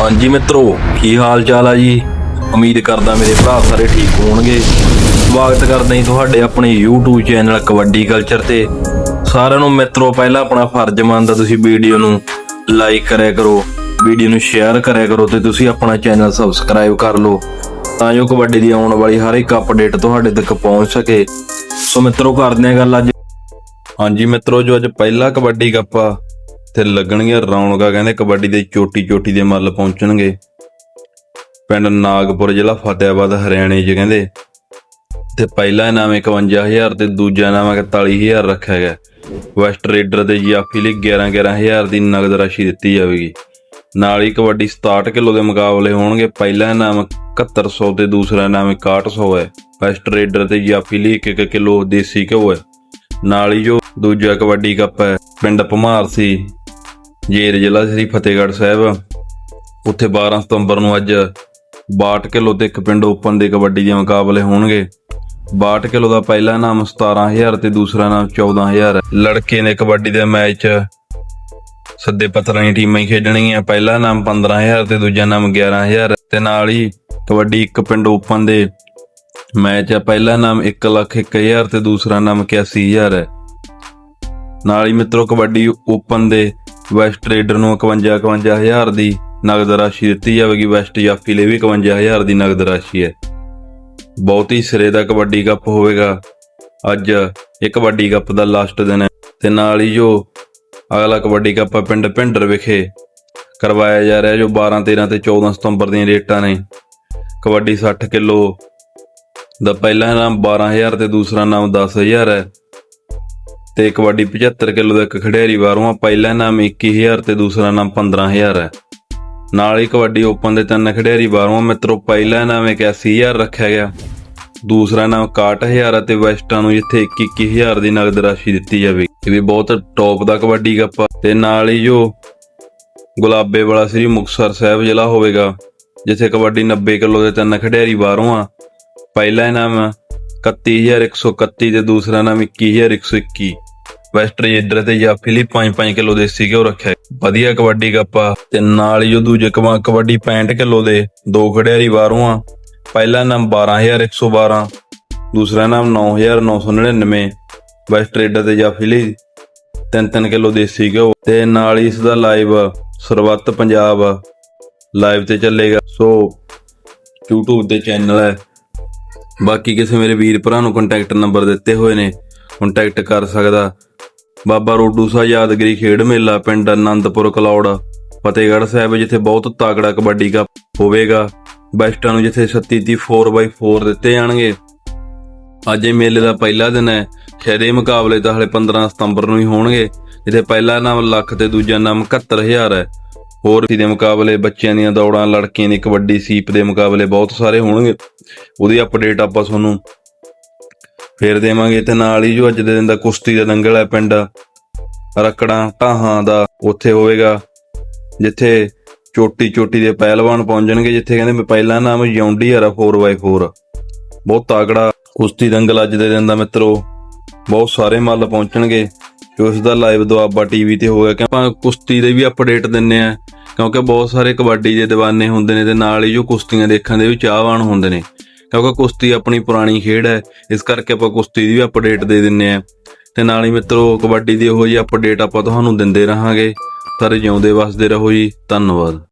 ਹਾਂਜੀ ਮਿੱਤਰੋ, ਕੀ ਹਾਲ ਚਾਲ ਆ ਜੀ? ਉਮੀਦ ਕਰਦਾ ਮੇਰੇ ਭਰਾ ਸਾਰੇ ਠੀਕ ਹੋਣਗੇ। ਸਵਾਗਤ ਕਰਦਾ ਜੀ ਤੁਹਾਡੇ ਆਪਣੇ YouTube ਚੈਨਲ ਕਬੱਡੀ ਕਲਚਰ ਤੇ। ਸਾਰਿਆਂ ਨੂੰ ਮਿੱਤਰੋ, ਪਹਿਲਾਂ ਆਪਣਾ ਫਰਜ਼ ਮੰਨਦਾ ਤੁਸੀਂ ਵੀਡੀਓ ਨੂੰ ਲਾਈਕ ਕਰਿਆ ਕਰੋ, ਵੀਡੀਓ ਨੂੰ ਸ਼ੇਅਰ ਕਰਿਆ ਕਰੋ ਤੇ ਤੁਸੀਂ ਆਪਣਾ ਚੈਨਲ ਸਬਸਕ੍ਰਾਈਬ ਕਰ ਲਓ। ਤਾਂ ਜੋ ਕਬੱਡੀ ਦੀ ਆਉਣ ਵਾਲੀ ਹਰ ਇੱਕ ਅਪਡੇਟ ਤੁਹਾਡੇ ਤੱਕ ਪਹੁੰਚ ਸਕੇ। ਸੋ ਮਿੱਤਰੋ, ਕਰਦੇ ਹਾਂ ਗੱਲ ਅੱਜ। ਹਾਂਜੀ ਮਿੱਤਰੋ, ਜੋ ਅੱਜ ਪਹਿਲਾ ਕਬੱਡੀ ਕੱਪ ਆ ਤੇ ਲੱਗਣਗੀਆਂ ਰੌਣਕਾਂ, ਕਹਿੰਦੇ ਕਬੱਡੀ ਦੇ ਚੋਟੀ ਚੋਟੀ ਦੇ ਮੱਲ ਪਹੁੰਚਣਗੇ। ਪਿੰਡ ਨਾਗਪੁਰ ਜ਼ਿਲ੍ਹਾ ਫਤਿਆਬਾਦ ਹਰਿਆਣੇ 'ਚ ਕਹਿੰਦੇ, ਤੇ ਪਹਿਲਾ ਇਨਾਮ 51000 ਤੇ ਦੂਜਾ ਇਨਾਮ 41000 ਰੱਖਿਆ ਗਿਆ। ਵੈਸਟ ਰੇਡਰ ਤੇ ਜਾਫੀ ਲਈ 11 11000 ਦੀ ਨਗਦ ਰਾਸ਼ੀ ਦਿੱਤੀ ਜਾਵੇਗੀ। ਨਾਲ ਹੀ ਕਬੱਡੀ 67 ਕਿਲੋ ਦੇ ਮੁਕਾਬਲੇ ਹੋਣਗੇ। ਪਹਿਲਾ ਇਨਾਮ 7100 ਤੇ ਦੂਸਰਾ ਇਨਾਮ 6100 ਹੈ। ਵੈਸਟ ਰੇਡਰ ਤੇ ਜਾਫੀ ਲਈ 1 ਕਿਲੋ ਦੇਸੀ ਘਿਓ ਹੈ। ਨਾਲ ਹੀ ਜੋ ਦੂਜਾ ਕਬੱਡੀ ਕੱਪ ਹੈ, ਪਿੰਡ ਭਮਾਰ ਸੀ। ਜੇਰ ਜ਼ਿਲ੍ਹਾ ਸ੍ਰੀ ਫਤਿਹਗੜ੍ਹ ਸਾਹਿਬ। ਉੱਥੇ 12 ਸਤੰਬਰ ਨੂੰ ਅੱਜ 62 ਕਿਲੋ ਤੇ ਇੱਕ ਪਿੰਡ ਓਪਨ ਦੇ ਕਬੱਡੀ ਦੇ ਮੁਕਾਬਲੇ ਹੋਣਗੇ। 62 ਕਿਲੋ ਦਾ ਪਹਿਲਾ ਨਾਮ 17000 ਤੇ ਦੂਸਰਾ ਨਾਮ 14000 ਹੈ। ਲੜਕੇ ਨੇ ਕਬੱਡੀ ਦੇ ਮੈਚ ਸੱਦੇ ਪੱਤਰਾਂ ਦੀਆਂ ਟੀਮਾਂ ਹੀ ਖੇਡਣਗੀਆਂ। ਪਹਿਲਾ ਨਾਮ 15000 ਤੇ ਦੂਜਾ ਨਾਮ 11000 ਤੇ ਨਾਲ ਹੀ ਕਬੱਡੀ ਇੱਕ ਪਿੰਡ ਓਪਨ ਦੇ ਮੈਚ ਹੈ ਪਹਿਲਾ ਨਾਮ 1 ਲੱਖ 1000 ਤੇ ਦੂਸਰਾ ਨਾਮ 81000 ਹੈ। ਨਾਲ ਹੀ ਮਿੱਤਰੋ, ਕਬੱਡੀ ਓਪਨ ਦੇ ਵੈਸਟ ਰੇਡਰ ਨੂੰ 51 51000 ਦੀ ਨਗਦ ਰਾਸ਼ੀ ਦਿੱਤੀ ਜਾਵੇਗੀ। ਵੈਸਟ ਜਾਫੀ ਲਈ ਵੀ 51000 ਦੀ ਨਗਦ ਰਾਸ਼ੀ ਹੈ। ਬਹੁਤ ਹੀ ਸਿਰੇ ਦਾ ਕਬੱਡੀ ਕੱਪ ਹੋਵੇਗਾ। ਅੱਜ ਇਹ ਕਬੱਡੀ ਕੱਪ ਦਾ ਲਾਸਟ ਦਿਨ ਹੈ। ਤੇ ਨਾਲ ਹੀ ਜੋ ਅਗਲਾ ਕਬੱਡੀ ਕੱਪ ਪਿੰਡ ਭਿੰਡਰ ਵਿਖੇ ਕਰਵਾਇਆ ਜਾ ਰਿਹਾ, ਜੋ 12 13 ਤੇ 14 ਸਤੰਬਰ ਦੀਆਂ ਡੇਟਾਂ ਨੇ। ਕਬੱਡੀ 60 ਕਿਲੋ ਦਾ ਪਹਿਲਾ ਨਾਮ 12000 ਤੇ ਦੂਸਰਾ ਨਾਮ 10000 ਹੈ। ਤੇ ਕਬੱਡੀ 75 ਕਿਲੋ ਦਾ ਇੱਕ ਖਿਡਾਰੀ ਬਾਹਰੋਂ ਪਹਿਲਾ ਨਾਮ 21000 ਤੇ ਦੂਸਰਾ ਨਾਮ 15000 ਹੈ। ਨਾਲ ਹੀ ਕਬੱਡੀ ਓਪਨ ਦੇ ਤਿੰਨ ਖਿਡਾਰੀ ਬਾਹਰੋਂ ਮਿੱਤਰੋ, ਪਹਿਲਾ ਨਾਮ 81000 ਰੱਖਿਆ ਗਿਆ। ਦੂਸਰਾ ਨਾਮ 61000 ਅਤੇ ਵੈਸਟਾਂ ਨੂੰ ਜਿੱਥੇ 21000 ਦੀ ਨਗਦ ਰਾਸ਼ੀ ਦਿੱਤੀ ਜਾਵੇ ਇਹ ਵੀ ਬਹੁਤ ਟੌਪ ਦਾ ਕਬੱਡੀ ਕੱਪ ਆ। ਤੇ ਨਾਲ ਹੀ ਜੋ ਗੁਲਾਬੇ ਵਾਲਾ ਸ੍ਰੀ ਮੁਕਤਸਰ ਸਾਹਿਬ ਜ਼ਿਲ੍ਹਾ ਹੋਵੇਗਾ, ਜਿੱਥੇ ਕਬੱਡੀ 90 ਕਿਲੋ ਦੇ ਤਿੰਨ ਖਿਡਾਰੀ ਬਾਹਰੋਂ ਆ, ਪਹਿਲਾ ਇਨਾਮ 31131 ਤੇ ਦੂਸਰਾ ਨਾਮ 21121 ਵੈਸਟ ਰੇਡਰ ਤੇ ਜਾਫੀ ਲਈ 5-5 ਕਿਲੋ ਦੇਸੀ ਘਿਓ ਰੱਖਿਆ। ਵਧੀਆ ਕਬੱਡੀ ਕੱਪਾ ਤੇ ਨਾਲ ਹੀ ਜੋ ਦੂਜੇ ਕਬਾ- ਕਬੱਡੀ 65 ਕਿਲੋ ਦੇ ਦੋ ਖਿਡਾਰੀ ਬਾਹਰੋਂ ਆ। ਪਹਿਲਾ ਨਾਮ 12112 ਦੂਸਰਾ ਨਾਮ 9999 ਵੈਸਟ ਰੇਡਰ ਤੇ ਜਾਫੀ ਲਈ 3-3 ਕਿਲੋ ਦੇਸੀ ਘਿਓ। ਤੇ ਨਾਲ ਹੀ ਇਸ ਦਾ ਲਾਈਵ ਸਰਬੱਤ ਪੰਜਾਬ ਲਾਈਵ ਤੇ ਚੱਲੇਗਾ। ਸੋ YouTube ਤੇ ਚੈਨਲ ਹੈ। ਬਾਕੀ ਕਿਸੇ ਮੇਰੇ ਵੀਰ ਭਰਾ ਨੂੰ ਕੰਟੈਕਟ ਨੰਬਰ ਦਿੱਤੇ ਹੋਏ ਨੇ ਕੰਟੈਕਟ ਕਰ ਸਕਦਾ। ਬਾਬਾ ਰੋਡੂ ਸਾਹਿਬ ਯਾਦਗਰੀ ਖੇਡ ਮੇਲਾ, ਪਿੰਡ ਆਨੰਦਪੁਰ ਕਲੌੜ, ਫਤਿਹਗੜ੍ਹ ਸਾਹਿਬ, ਜਿੱਥੇ ਬਹੁਤ ਤਾਕੜਾ ਕਬੱਡੀ ਕੱਪ ਹੋਵੇਗਾ। ਬੈਸਟਾਂ ਨੂੰ ਜਿੱਥੇ 36 ਦੀ 4x4 ਦਿੱਤੇ ਜਾਣਗੇ। ਅੱਜ ਇਹ ਮੇਲੇ ਦਾ ਪਹਿਲਾ ਦਿਨ ਹੈ। ਸ਼ਾਇਦ ਇਹ ਮੁਕਾਬਲੇ ਤਾਂ ਹਲੇ 15 ਸਤੰਬਰ ਨੂੰ ਹੀ ਹੋਣਗੇ, ਜਿੱਥੇ ਪਹਿਲਾ ਨਾਮ ਲੱਖ ਤੇ ਦੂਜਾ ਨਾਮ 71000 ਹੈ। ਹੋਰ ਵੀ ਦੇ ਮੁਕਾਬਲੇ ਬੱਚਿਆਂ ਦੀਆਂ ਦੌੜਾਂ, ਲੜਕੀਆਂ ਦੀ ਕਬੱਡੀ, ਸੀਪ ਦੇ ਮੁਕਾਬਲੇ ਬਹੁਤ ਸਾਰੇ ਹੋਣਗੇ। ਉਹਦੀ ਅਪਡੇਟ ਆਪਾਂ ਤੁਹਾਨੂੰ ਫੇਰ ਦੇਵਾਂਗੇ ਤੇ ਨਾਲ ਹੀ ਜੋ ਅੱਜ ਦੇ ਦਿਨ ਦਾ ਕੁਸ਼ਤੀ ਦਾ ਦੰਗਲ ਹੈ ਪਿੰਡ। ਰਕੜਾਂ, ਢਾਹਾਂ ਦਾ ਉੱਥੇ ਹੋਵੇਗਾ, ਜਿੱਥੇ ਚੋਟੀ ਚੋਟੀ ਦੇ ਪਹਿਲਵਾਨ ਪਹੁੰਚਣਗੇ, ਜਿੱਥੇ ਕਹਿੰਦੇ ਪਹਿਲਾ ਨਾਮ ਯੌਂਡੀ ਹਰਾ 4x4 ਬਹੁਤ ਤਾਕੜਾ ਕੁਸ਼ਤੀ ਦੰਗਲ ਅੱਜ ਦੇ ਦਿਨ ਦਾ ਮਿੱਤਰੋ। ਬਹੁਤ ਸਾਰੇ ਮੱਲ ਪਹੁੰਚਣਗੇ, ਜੋ ਇਸ ਦਾ ਲਾਈਵ ਦੁਆਬਾ ਟੀਵੀ ਤੇ ਹੋਇਆ ਕਿ ਆਪਾਂ ਕੁਸ਼ਤੀ ਦੇ ਵੀ ਅਪਡੇਟ ਦਿੰਨੇ ਆ, ਕਿਉਂਕਿ ਬਹੁਤ ਸਾਰੇ ਕਬੱਡੀ ਦੇ دیਵਾਨੇ ਹੁੰਦੇ ਨੇ ਤੇ ਨਾਲ ਹੀ ਜੋ ਕੁਸ਼ਤੀਆਂ ਦੇਖਣ ਦੇ ਵੀ ਚਾਹਵਾਨ ਹੁੰਦੇ ਨੇ। ਕਿਉਂਕਿ ਕੁਸ਼ਤੀ ਆਪਣੀ ਪੁਰਾਣੀ ਖੇਡ ਹੈ, ਇਸ ਕਰਕੇ ਆਪਾਂ ਕੁਸ਼ਤੀ ਦੀ ਵੀ ਅਪਡੇਟ ਦੇ ਦਿੰਨੇ ਆ। ਤੇ ਨਾਲ ਹੀ ਮਿੱਤਰੋ, ਕਬੱਡੀ ਦੀ ਉਹੋ ਜਿਹੀ ਅਪਡੇਟ ਆਪਾਂ ਤੁਹਾਨੂੰ ਦਿੰਦੇ ਰਹਾਂਗੇ। ਸਾਰੇ ਜਿਉਂਦੇ ਵਸਦੇ ਰਹੋ ਜੀ, ਧੰਨਵਾਦ।